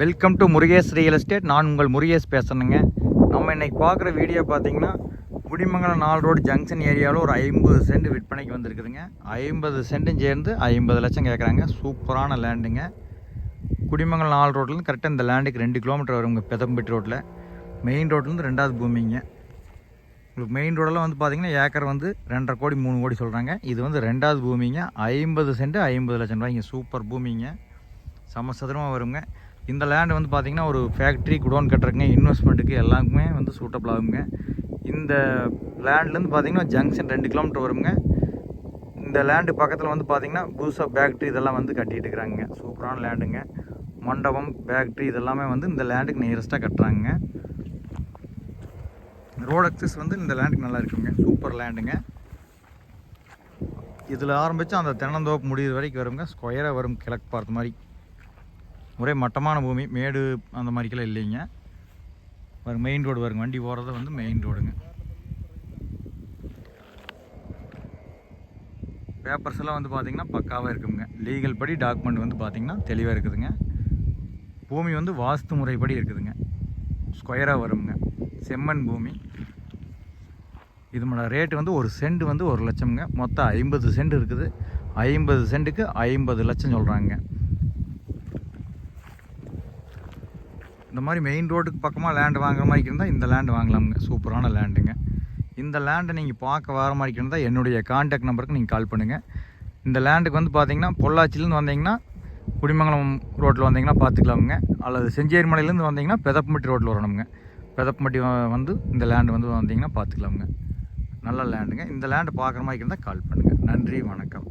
Welcome to Murugesh real estate நான் உங்கள் முருகேஷ் பேசணுங்க நம்ம இன்றைக்கி பார்க்குற வீடியோ பார்த்தீங்கன்னா குடிமங்கலம் நாலு ரோடு ஜங்ஷன் ஏரியாவில் ஒரு ஐம்பது சென்ட் விற்பனைக்கு வந்திருக்குதுங்க. ஐம்பது சென்ட்டும் சேர்ந்து ஐம்பது லட்சம் கேட்குறாங்க சூப்பரான லேண்டுங்க குடிமங்கலம் நாலு ரோட்லேருந்து கரெக்டாக இந்த லேண்டுக்கு ரெண்டு கிலோமீட்டர் வருங்க பெதம்பட்டி ரோட்டில் மெயின் ரோட்லேருந்து ரெண்டாவது பூமிங்க. உங்களுக்கு மெயின் ரோடெல்லாம் வந்து பார்த்தீங்கன்னா ஏக்கர் வந்து ரெண்டரை கோடி மூணு கோடி சொல்கிறாங்க இது வந்து ரெண்டாவது பூமிங்க. ஐம்பது சென்ட் ஐம்பது லட்சம் ரூபாய்ங்க. சூப்பர் பூமிங்க. சமசதுரமாக வருங்க. இந்த லேண்ட் வந்து பார்த்திங்கன்னா ஒரு ஃபேக்ட்ரி குடோன் கட்டுறதுங்க இன்வெஸ்ட்மெண்ட்டுக்கு எல்லாருக்குமே வந்து சூட்டபிள் ஆகுங்க. இந்த லேண்ட்லேருந்து பார்த்திங்கன்னா ஜங்ஷன் ரெண்டு கிலோமீட்டர் வருங்க. இந்த லேண்டு பக்கத்தில் வந்து பார்த்திங்கன்னா புதுசாக ஃபேக்ட்ரி இதெல்லாம் வந்து கட்டிட்டு இருக்கிறாங்க சூப்பரான லேண்டுங்க மண்டபம் ஃபேக்ட்ரி இதெல்லாமே வந்து இந்த லேண்டுக்கு நியரஸ்ட்டாக கட்டுறாங்க. ரோட் அக்சஸ் வந்து இந்த லேண்டுக்கு நல்லா இருக்குங்க. சூப்பர் லேண்டுங்க இதில் ஆரம்பித்து அந்த தென்னந்தோப்பு முடிகிற வரைக்கும் வருங்க. ஸ்கொயராக வரும் கிழக்கு பார்த்த மாதிரி. ஒரே மட்டமான பூமி மேடு அந்த மாதிரிக்கெல்லாம் இல்லைங்க. பாருங்க மெயின் ரோடு வருங்க வண்டி போகிறது வந்து மெயின் ரோடுங்க பேப்பர்ஸ் எல்லாம் வந்து பார்த்தீங்கன்னா பக்காவாக இருக்குங்க. லீகல் படி டாக்குமெண்ட் வந்து பார்த்தீங்கன்னா தெளிவாக இருக்குதுங்க. பூமி வந்து வாஸ்து முறைப்படி இருக்குதுங்க. ஸ்கொயராக வருங்க. செம்மண் பூமி. இதோட ரேட்டு வந்து ஒரு சென்ட் வந்து ஒரு லட்சம்ங்க. மொத்தம் ஐம்பது சென்ட் இருக்குது. ஐம்பது சென்ட்டுக்கு ஐம்பது லட்சம் சொல்கிறாங்க இந்த மாதிரி மெயின் ரோட்டுக்கு பக்கமாக லேண்டு வாங்குற மாதிரி இருந்தால் இந்த லேண்டு வாங்கலாமுங்க. சூப்பரான லேண்டுங்க இந்த லேண்டை நீங்கள் பார்க்க வர மாதிரி இருந்தால் என்னுடைய கான்டாக்ட் நம்பருக்கு நீங்கள் கால் பண்ணுங்கள் இந்த லேண்டுக்கு வந்து பார்த்தீங்கன்னா பொள்ளாச்சிலேருந்து வந்தீங்கன்னா குடிமங்கலம் ரோட்டில் வந்தீங்கன்னா பார்த்துக்கலாமுங்க அல்லது செஞ்சேரிமலையிலேருந்து வந்தீங்கன்னா பெதப்பமட்டி ரோட்டில் வரணுங்க பெதப்பமட்டி வ- வந்து இந்த லேண்டு வந்து வந்தீங்கன்னா பார்த்துக்கலாமுங்க நல்ல லேண்டுங்க இந்த லேண்டு பார்க்குற மாதிரி இருந்தால் கால் பண்ணுங்கள் நன்றி வணக்கம்.